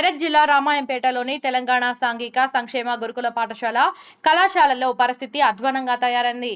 మెదక్ జిల్లా రామాయంపేటలోని తెలంగాణ సాంఘిక సంక్షేమ గురుకుల పాఠశాల కళాశాలలో పరిస్థితి అధ్వానంగా తయారైంది.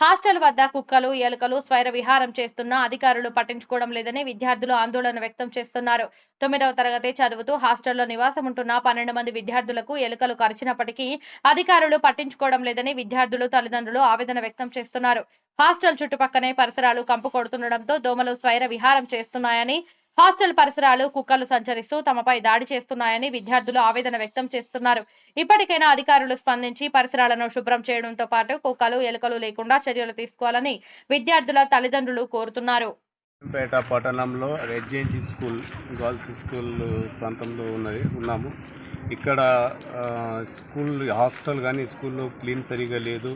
హాస్టల్ వద్ద కుక్కలు ఎలుకలు స్వైర విహారం చేస్తున్న అధికారులు పట్టించుకోవడం లేదని విద్యార్థులు ఆందోళన వ్యక్తం చేస్తున్నారు. తొమ్మిదవ తరగతి చదువుతూ హాస్టల్లో నివాసం ఉంటున్న పన్నెండు మంది విద్యార్థులకు ఎలుకలు కరిచినప్పటికీ అధికారులు పట్టించుకోవడం లేదని విద్యార్థులు తల్లిదండ్రులు ఆవేదన వ్యక్తం చేస్తున్నారు. హాస్టల్ చుట్టుపక్కనే పరిసరాలు కంపు కొడుతుండటంతో దోమలు స్వైర విహారం చేస్తున్నాయని హాస్టల్ పరిసరాలు కుక్కలు సంచరిస్తూ తమపై దాడి చేస్తున్నాయని విద్యార్థులు ఆవేదన వ్యక్తం చేస్తున్నారు. ఇప్పటికైనా అధికారులు స్పందించి పరిసరాలను శుభ్రం చేయడంతో పాటు కుక్కలు ఎలుకలు లేకుండా చర్యలు తీసుకోవాలని విద్యార్థుల తల్లిదండ్రులు కోరుతున్నారు. పేట పట్టణంలో రెడ్జెన్సీ స్కూల్ గర్ల్స్ స్కూల్ ప్రాంతంలో ఉన్నది ఉన్నాము. ఇక్కడ స్కూల్ హాస్టల్ కానీ స్కూల్లో క్లీన్ సరిగా లేదు.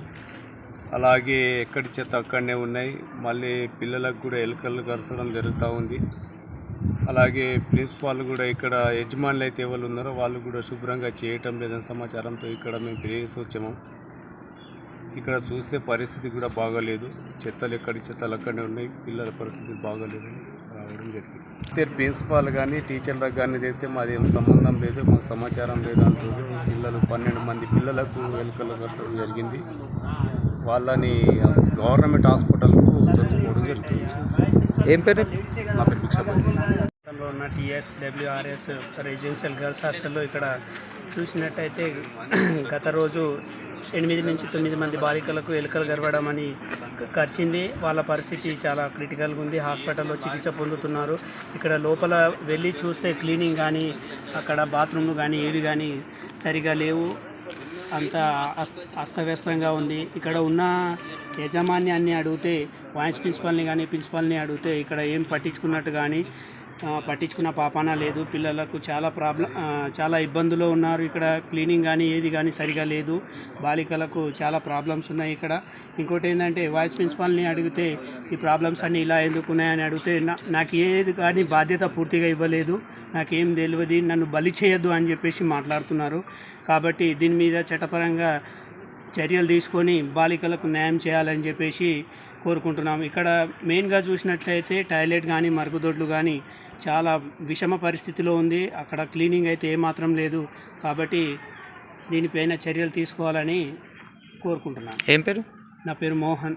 అలాగే ఎక్కడి చెత్త అక్కడనే ఉన్నాయి. మళ్ళీ పిల్లలకు కూడా ఎలుకలు కరచడం జరుగుతూ ఉంది. అలాగే ప్రిన్సిపాల్ కూడా ఇక్కడ యజమానులు అయితే ఎవరు ఉన్నారో వాళ్ళు కూడా శుభ్రంగా చేయటం లేదని సమాచారంతో ఇక్కడ మేము ప్రేసి వచ్చాము. ఇక్కడ చూస్తే పరిస్థితి కూడా బాగాలేదు. చెత్తలు ఎక్కడి చెత్తలు అక్కడనే ఉన్నాయి. పిల్లల పరిస్థితి బాగాలేదు. రావడం జరిగింది. అయితే ప్రిన్సిపాల్ కానీ టీచర్లకు కానీ చెప్తే మాది ఏం సంబంధం లేదు మాకు సమాచారం లేదు అంటుంది. పిల్లలు పన్నెండు మంది పిల్లలకు ఎలుకలు కరచడం జరిగింది. వాళ్ళని గవర్నమెంట్ హాస్పిటల్కు తొలగిపోవడం జరుగుతుంది. ఏం పేరు? నా పేరు భిక్షపతి ఉన్న టీఎస్ డబ్ల్యూఆర్ఎస్ రెసిడెన్షియల్ గర్ల్స్ హాస్టల్లో ఇక్కడ చూసినట్టయితే గత రోజు ఎనిమిది నుంచి తొమ్మిది మంది బాలికలకు ఎలుకలు గర్వడం అని కరిచింది. వాళ్ళ పరిస్థితి చాలా క్రిటికల్గా ఉంది. హాస్పిటల్లో చికిత్స పొందుతున్నారు. ఇక్కడ లోపల వెళ్ళి చూస్తే క్లీనింగ్ కానీ అక్కడ బాత్రూమ్లు కానీ ఏవి కానీ సరిగా లేవు. అంత అస్తవ్యస్తంగా ఉంది. ఇక్కడ ఉన్న యజమాన్యాన్ని అడిగితే వైస్ ప్రిన్సిపాల్ని కానీ ప్రిన్సిపాల్ని అడిగితే ఇక్కడ ఏం పట్టించుకున్నట్టు కానీ పట్టించుకున్న పాపాన లేదు. పిల్లలకు చాలా ప్రాబ్లం చాలా ఇబ్బందులు ఉన్నారు. ఇక్కడ క్లీనింగ్ కానీ ఏది కానీ సరిగా లేదు. బాలికలకు చాలా ప్రాబ్లమ్స్ ఉన్నాయి ఇక్కడ. ఇంకోటి ఏంటంటే వైస్ ప్రిన్సిపాల్ని అడిగితే ఈ ప్రాబ్లమ్స్ అన్నీ ఇలా ఎందుకు ఉన్నాయని అడిగితే నా- నాకు ఏది కానీ బాధ్యత పూర్తిగా ఇవ్వలేదు. నాకేం తెలియదు. నన్ను బలి చేయొద్దు అని చెప్పేసి మాట్లాడుతున్నారు. కాబట్టి దీని మీద చట్టపరంగా చర్యలు తీసుకొని బాలికలకు న్యాయం చేయాలని చెప్పేసి కోరుకుంటున్నాం ఇక్కడ మెయిన్గా చూసినట్లయితే టాయిలెట్ కానీ మరుగుదొడ్లు కానీ చాలా విషమ పరిస్థితిలో ఉంది. అక్కడ క్లీనింగ్ అయితే ఏమాత్రం లేదు కాబట్టి దీనిపైన చర్యలు తీసుకోవాలని కోరుకుంటున్నాను. ఏం పేరు? నా పేరు మోహన్.